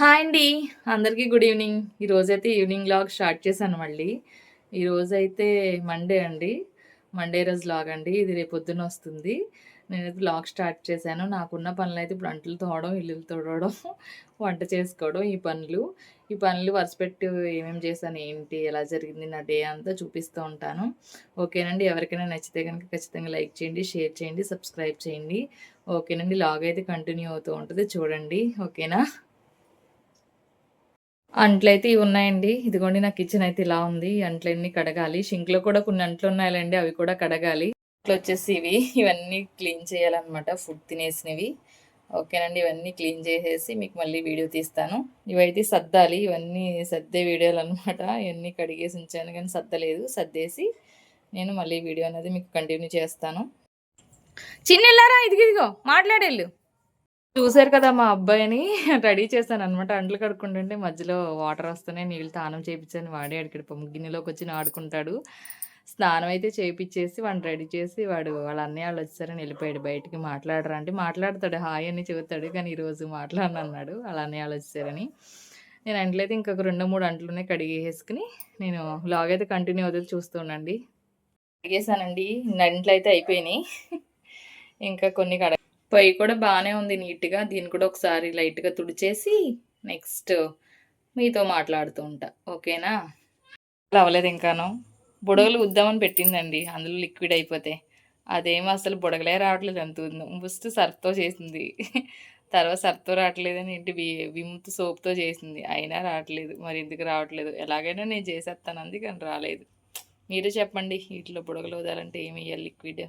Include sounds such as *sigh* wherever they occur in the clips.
Hi అండి. అందరికీ good evening. ఈరోజైతే ఈవినింగ్ లాగ్ స్టార్ట్ చేశాను మళ్ళీ. ఈరోజైతే మండే అండి. మండే రోజు లాగ్ అండి. ఇది రేపు పొద్దున వస్తుంది. నేనైతే లాగ్ స్టార్ట్ చేశాను. నాకున్న పనులు అయితే ఇప్పుడు అంటలు తోవడం ఇల్లు తోడవడం వంట చేసుకోవడం ఈ పనులు. ఈ పనులు వరుసపెట్టి ఏమేమి చేశాను ఏంటి ఎలా జరిగింది నా డే అంతా చూపిస్తూ ఉంటాను. ఓకేనండి. ఎవరికైనా నచ్చితే కనుక ఖచ్చితంగా లైక్ చేయండి షేర్ చేయండి సబ్స్క్రైబ్ చేయండి. ఓకేనండి. లాగ్ అయితే కంటిన్యూ అవుతూ ఉంటుంది. చూడండి. ఓకేనా? అంట్లయితే ఇవి ఉన్నాయండి. ఇదిగోండి నా కిచెన్ అయితే ఇలా ఉంది. అంట్లన్నీ కడగాలి. షింక్లో కూడా కొన్ని అంట్లు ఉన్నాయండి అవి కూడా కడగాలి. ఇట్లా వచ్చేసి ఇవి. ఇవన్నీ క్లీన్ చేయాలన్నమాట. ఫుడ్ తినేసినవి. ఓకేనండి. ఇవన్నీ క్లీన్ చేసేసి మీకు మళ్ళీ వీడియో తీస్తాను. ఇవైతే సర్దాలి. ఇవన్నీ సర్దే వీడియోలు అనమాట ఇవన్నీ కడిగేసి ఉంచాను కానీ సర్దలేదు. సర్దేసి నేను మళ్ళీ వీడియో అనేది మీకు కంటిన్యూ చేస్తాను. చిన్నెళ్ళారా? ఇదిగిదిగో మాట్లాడేళ్ళు. చూసారు కదా మా అబ్బాయిని రెడీ చేశాను అనమాట అంట్లు కడుక్కుంటుంటే మధ్యలో వాటర్ వస్తేనే నీళ్ళు స్నానం చేయించాను. వాడే అడిగాడు గిన్నెలోకి వచ్చి ఆడుకుంటాడు. స్నానం అయితే చేయించేసి వాడిని రెడీ చేసి వాడు వాళ్ళ అన్నయ్య వాళ్ళు వచ్చారని వెళ్ళిపోయాడు. బయటికి మాట్లాడరా అంటే మాట్లాడతాడు. హాయ్ అని చెబుతాడు. కానీ ఈరోజు మాట్లాడను అన్నాడు వాళ్ళ అన్నయ్య వాళ్ళు వచ్చారని నేను అంట్లయితే ఇంకొక రెండు మూడు అంట్లునే కడిగేసుకుని నేను లాగ్ అయితే కంటిన్యూ అవుతుంది చూస్తుండండి కడిగేసానండి. అంట్లు అయితే అయిపోయినాయి. ఇంకా కొన్ని కడ పొయ్యి కూడా బాగానే ఉంది నీట్గా. దీన్ని కూడా ఒకసారి లైట్గా తుడిచేసి నెక్స్ట్ మీతో మాట్లాడుతూ ఉంటా. ఓకేనా? అవ్వలేదు ఇంకాను. బుడగలు ఉద్దామని పెట్టిందండి. అందులో లిక్విడ్ అయిపోతే. అదేమో అసలు బుడగలే రావట్లేదు అంత ఫస్ట్ సర్ఫ్తో చేసింది. తర్వాత సర్ఫ్తో రావట్లేదని ఏంటి? వి విముత్ సోప్తో చేసింది. అయినా రావట్లేదు. మరి ఎందుకు రావట్లేదు? ఎలాగైనా నేను చేసేస్తాను అందుకని రాలేదు. మీరే చెప్పండి. వీటిలో బుడగలు వదాలంటే ఏమి వేయాలి లిక్విడ్?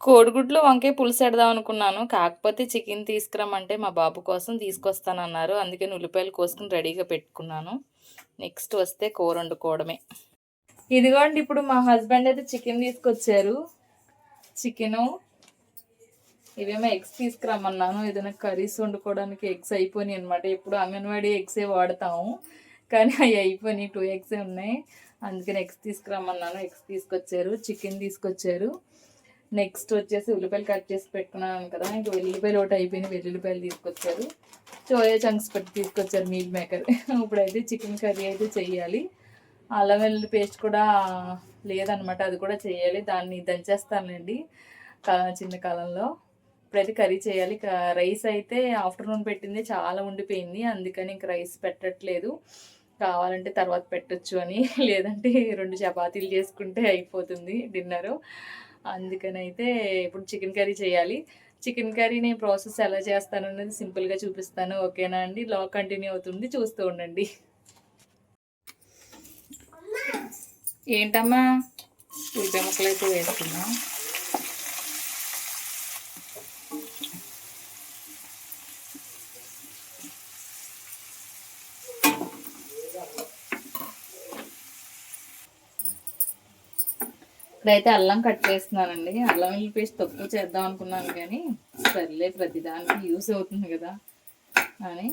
కోడిగుడ్లు వంకాయ పులుసు పెడదాం అనుకున్నాను. కాకపోతే చికెన్ తీసుకురమ్మంటే మా బాబు కోసం తీసుకొస్తానన్నారు. అందుకని ఉల్లిపాయలు కోసుకుని రెడీగా పెట్టుకున్నాను. నెక్స్ట్ వస్తే కూర వండుకోవడమే. ఇదిగోండి ఇప్పుడు మా హస్బెండ్ అయితే చికెన్ తీసుకొచ్చారు. చికెను ఇవేమో ఎగ్స్ తీసుకురమ్మన్నాను. ఏదైనా కర్రీస్ వండుకోవడానికి ఎగ్స్ అయిపోయినాయి అనమాట ఇప్పుడు అంగన్వాడీ ఎగ్సే వాడతాము. కానీ అవి అయిపోయినాయి. టూ ఎగ్సే ఉన్నాయి. అందుకని ఎగ్స్ తీసుకురమ్మన్నాను. ఎగ్స్ తీసుకొచ్చారు. చికెన్ తీసుకొచ్చారు. నెక్స్ట్ వచ్చేసి ఉల్లిపాయలు కట్ చేసి పెట్టుకున్నాను కదా ఇంకా వెల్లుల్లిపాయలు ఒకటి అయిపోయినాయి వెల్లుల్లిపాయలు తీసుకొచ్చారు. సోయా చంక్స్ పెట్టి తీసుకొచ్చారు మీల్ మేకర్. *laughs* ఇప్పుడైతే చికెన్ కర్రీ అయితే చేయాలి అల్లం వెల్లుల్లి పేస్ట్ కూడా లేదనమాట అది కూడా చేయాలి దాన్ని దంచేస్తానండి చిన్న కాలంలో. ఇప్పుడైతే కర్రీ చేయాలి రైస్ అయితే ఆఫ్టర్నూన్ పెట్టింది చాలా ఉండిపోయింది. అందుకని ఇంక రైస్ పెట్టట్లేదు. కావాలంటే తర్వాత పెట్టచ్చు అని. *laughs* లేదంటే రెండు చపాతీలు చేసుకుంటే అయిపోతుంది డిన్నరు. అందుకని అయితే ఇప్పుడు చికెన్ కర్రీ చేయాలి. చికెన్ కర్రీ నేను ప్రాసెస్ ఎలా చేస్తాను అనేది సింపుల్గా చూపిస్తాను. ఓకేనా అండి? లా కంటిన్యూ అవుతుంది. చూస్తూ ఉండండి. ఏంటమ్మా? ఉల్లిపాయ ముక్కలు అయితే వేసుకున్నాం ఇప్పుడైతే అల్లం కట్ చేస్తున్నానండి. అల్లం వెల్లుల్లి పేస్ట్ తక్కువ చేద్దాం అనుకున్నాను కానీ సర్లే ప్రతిదానికి యూస్ అవుతుంది కదా అని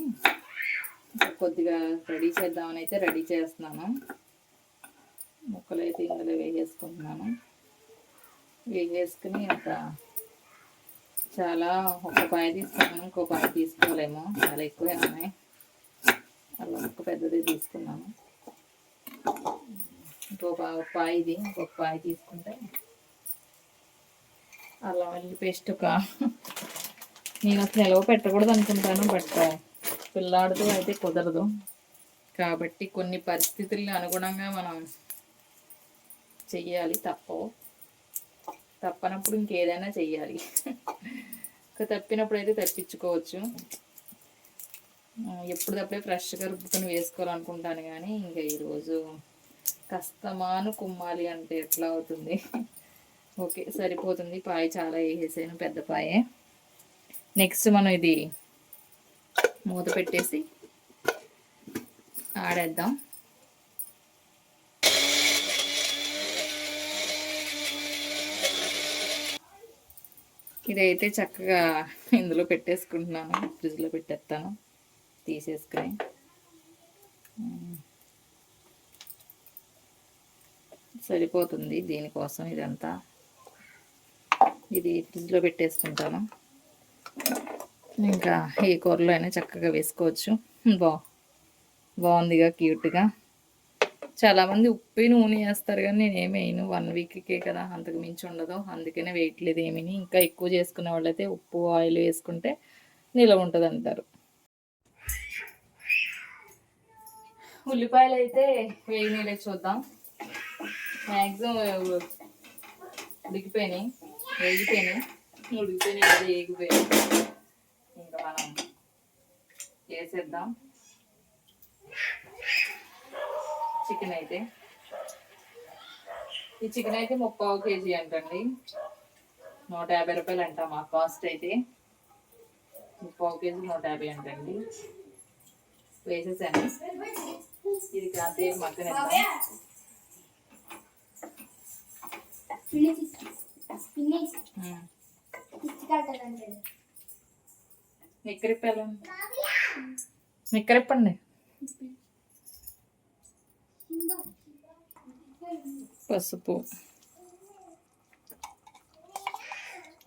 కొద్దిగా రెడీ చేద్దామని అయితే రెడీ చేస్తున్నాను. ముక్కలు అయితే ఇందులో వేసేసుకుంటున్నాను. వేసేసుకుని ఒక చాలా ఒక పాయ తీసుకున్నాను ఇంకో పాయ తీసుకోలేము. చాలా ఎక్కువే ఉన్నాయి. అలా ఒక పెద్దది తీసుకున్నాను. ఇంకొక పాయి ఇది ఇంకొక పాయి తీసుకుంటే అల్లం వెల్లి పేస్ట్ ఒక నేను అసలు నిలవ పెట్టకూడదు అనుకుంటాను బట్ uh, పిల్లాడితో అయితే కుదరదు. కాబట్టి కొన్ని పరిస్థితుల్ని అనుగుణంగా మనం చెయ్యాలి తప్పవు. తప్పనప్పుడు ఇంకేదైనా చెయ్యాలి. ఇంకా తప్పినప్పుడు అయితే తప్పించుకోవచ్చు. ఎప్పుడప్పుడే ఫ్రెష్గా రుబ్బుకొని వేసుకోవాలనుకుంటాను కానీ ఇంకా ఈరోజు కస్తమాను కుమ్మాలి అంటే ఎట్లా అవుతుంది? ఓకే సరిపోతుంది. పాయ చాలా వేసేసాను పెద్ద పాయే. నెక్స్ట్ మనం ఇది మూత పెట్టేసి ఆడేద్దాం. ఇదైతే చక్కగా ఇందులో పెట్టేసుకుంటున్నాను ఫ్రిడ్జ్లో పెట్టేస్తాను తీసేసుకుని. సరిపోతుంది దీనికోసం ఇదంతా. ఇది ఫ్రిడ్జ్లో పెట్టేసుకుంటాను. ఇంకా ఏ కూరలో అయినా చక్కగా వేసుకోవచ్చు. బా బాగుందిగా క్యూట్గా. చాలామంది ఉప్పు నూనె వేస్తారు కానీ నేను ఏమి వేయను. వన్ వీక్కే కదా అంతకు మించి ఉండదు. అందుకనే వేయట్లేదు ఏమీ ఇంకా ఎక్కువ చేసుకునే వాళ్ళైతే ఉప్పు ఆయిల్ వేసుకుంటే నిలవ ఉంటుంది అంటారు ఉల్లిపాయలు అయితే వేయనీలే చూద్దాం. మ్యాక్సిమం ఉడికిపోయినాయి. వేగిపోయినాయి. ఉడికిపోయినాయి కదా వేగిపోయినాయి ఇంకా మనం వేసేద్దాం చికెన్ అయితే. ఈ చికెన్ అయితే ముప్పావు కేజీ అంటండి. నూట యాభై రూపాయలు అంట మా కాస్ట్ అయితే. ముప్పావు కేజీ నూట యాభై అంటండి. వేసేసాను. ఇది కాసేపు మగ్గనిద్దాం. నిక్కరిప్పాలు? నిక్కరిప్పండి. పసుపు.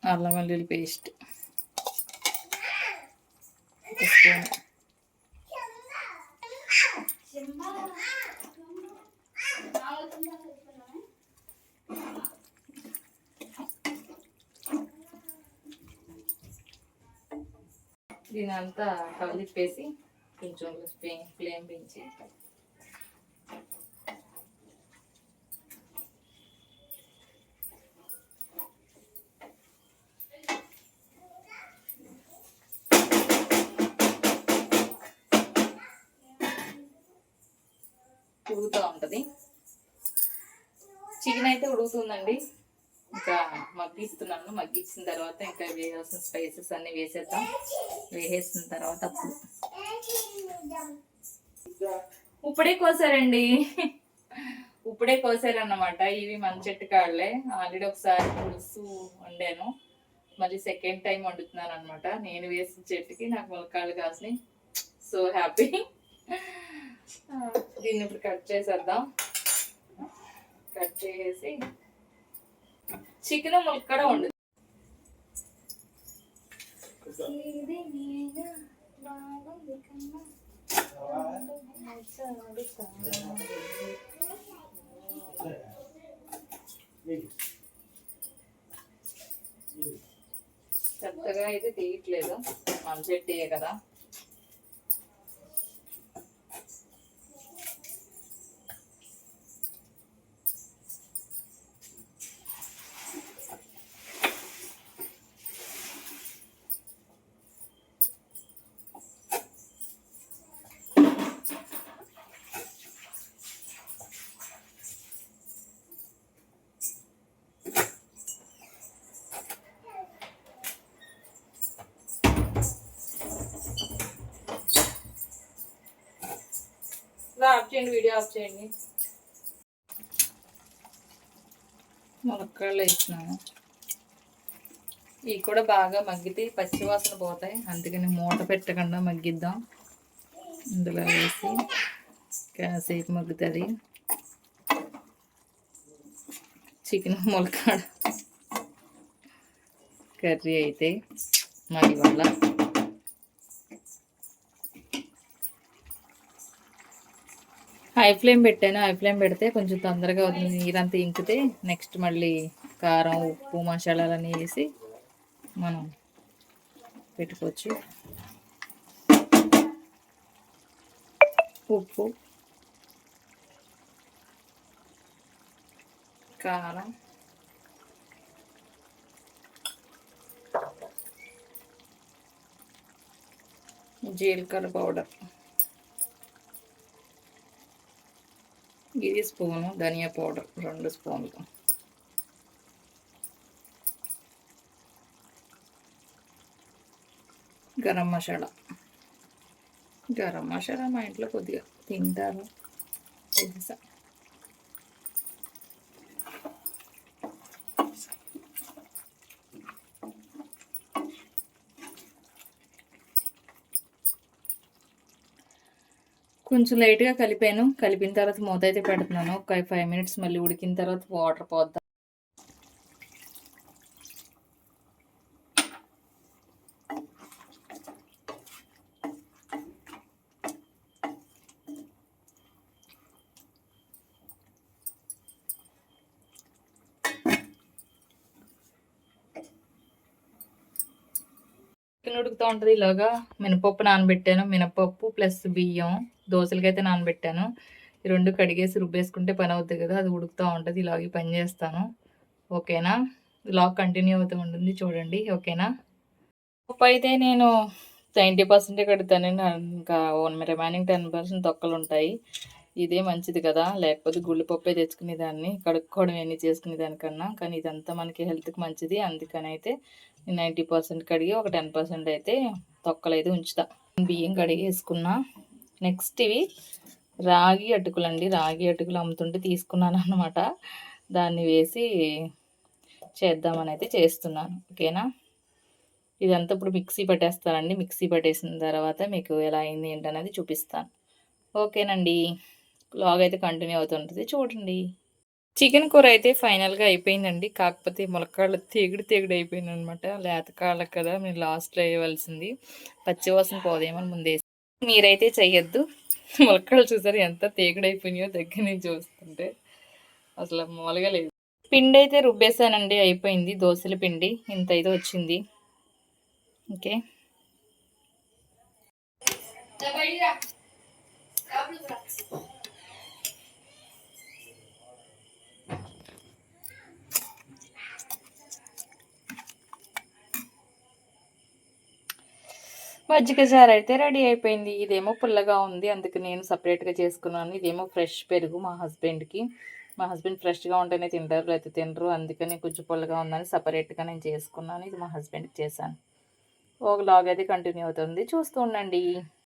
అల్లం వెల్లుల్లి పేస్ట్. స్పూన్ దీని అంతా కలిపేసి కొంచెం ఫ్లేమ్ ఫ్లేమ్ పెంచి. ఉడుకుతూ ఉంటుంది. చికెన్ అయితే ఉడుకుతుందండి. ఇంకా మగ్గిస్తున్నాను. మగ్గించిన తర్వాత ఇంకా వేయాల్సిన స్పైసెస్ అన్ని వేసేద్దాం. వేసేసిన తర్వాత అప్పుడు. ఇప్పుడే కోసారండి. ఇప్పుడే కోసారన్నమాట. ఇవి మన చెట్టు కాళ్ళే. ఆల్రెడీ ఒకసారి పులుసు వండాను. మళ్ళీ సెకండ్ టైం వండుతున్నాను అనమాట నేను వేసిన చెట్టుకి నాకు ములకాళ్ళు కాసినాయి. సో హ్యాపీ దీన్ని ఇప్పుడు కట్ చేసేద్దాం. కట్ చేసి చికెన్ ములక్కడ వండు చెత్తగా అయితే తీయట్లేదు. మన చెట్టే కదా. ఆఫ్ చేయండి వీడియో ఆఫ్ చేయండి ములక్కాళ్ళు వేసినాము. ఇవి కూడా బాగా మగ్గితే పచ్చి వాసన పోతాయి. అందుకని మూట పెట్టకుండా మగ్గిద్దాం. ఇందులో వేసి కాసేపు మగ్గుతుంది. చికెన్ ములక్కాడ కర్రీ అయితే మరి వల్ల హై ఫ్లేమ్ పెట్టాను. హై ఫ్లేమ్ పెడితే కొంచెం తొందరగా అవుతుంది. నీరంతా ఇంకితే నెక్స్ట్ మళ్ళీ కారం ఉప్పు మసాలాలన్నీ వేసి మనం పెట్టుకోవచ్చు. ఉప్పు కారం జీలకర్ర పౌడర్. ఇది స్పూను ధనియా పౌడర్ రెండు స్పూన్లు. గరం మసాలా. గరం మసాలా మా ఇంట్లో కొద్దిగా తింటారు. తెలుసా? కొంచెం లైట్గా కలిపాను. కలిపిన తర్వాత మూత అయితే పెడుతున్నాను. ఒక ఫైవ్ మినిట్స్ మళ్ళీ ఉడికిన తర్వాత వాటర్ పోద్దాం? ఉడుకుతూ ఉంటుంది ఇలాగా. మినపప్పు నానబెట్టాను. మినపప్పు ప్లస్ బియ్యం. దోశలకైతే నానబెట్టాను. ఈ రెండు కడిగేసి రుబ్బేసుకుంటే పని అవుతుంది కదా అది ఉడుకుతూ ఉంటుంది ఇలాగే పని చేస్తాను. ఓకేనా? లాగ్ కంటిన్యూ అవుతూ ఉంటుంది చూడండి ఓకేనా? పప్పు అయితే నేను నైంటీ పర్సెంటే కడతాను ఇంకా రిమైనింగ్ టెన్ పర్సెంట్ తొక్కలు ఉంటాయి. ఇదే మంచిది కదా లేకపోతే గుళ్ళు తెచ్చుకునేదాన్ని తెచ్చుకునే దాన్ని కడుక్కోవడం ఎన్ని చేసుకునే దానికన్నా కానీ ఇదంతా మనకి హెల్త్కి మంచిది అందుకని అయితే నేను నైంటీ పర్సెంట్ కడిగి ఒక టెన్ పర్సెంట్ అయితే తొక్కలు అయితే ఉంచుతా. బియ్యం కడిగి వేసుకున్నా నెక్స్ట్ ఇవి రాగి అటుకులు అండి రాగి అటుకులు అమ్ముతుంటే తీసుకున్నాను అనమాట దాన్ని వేసి చేద్దామని అయితే చేస్తున్నాను. ఓకేనా? ఇదంతా ఇప్పుడు మిక్సీ పట్టేస్తానండి. మిక్సీ పట్టేసిన తర్వాత మీకు ఎలా అయింది ఏంటనేది చూపిస్తాను. ఓకేనండి. లాగ్ అయితే కంటిన్యూ అవుతుంటుంది. చూడండి. చికెన్ కూర అయితే ఫైనల్గా అయిపోయిందండి. కాకపోతే ములక్కాళ్ళు తెగుడు తెగుడు అయిపోయింది అనమాట లేత కాళ్ళకి కదా మీరు లాస్ట్లో వేయవలసింది. పచ్చివాసన పోదేమో ముందే మీరైతే చెయ్యొద్దు. మొలకలు చూసారు ఎంత తేగుడైపోయినాయో దగ్గర నుంచి చూస్తుంటే. అసలు మామూలుగా లేదు. పిండి అయితే రుబ్బేసానండి అయిపోయింది. దోశల పిండి ఇంత అయితే వచ్చింది. ఓకే. మజ్జిగ సార్ అయితే రెడీ అయిపోయింది. ఇదేమో పుల్లగా ఉంది. అందుకు నేను సపరేట్గా చేసుకున్నాను. ఇదేమో ఫ్రెష్ పెరుగు మా హస్బెండ్కి. మా హస్బెండ్ ఫ్రెష్గా ఉంటేనే తింటారు లేకపోతే తినరు. అందుకని కొంచెం పుల్లగా ఉందని సపరేట్గా నేను చేసుకున్నాను. ఇది మా హస్బెండ్కి చేశాను. ఒక లాగ్ అయితే కంటిన్యూ అవుతుంది. చూస్తూ ఉండండి.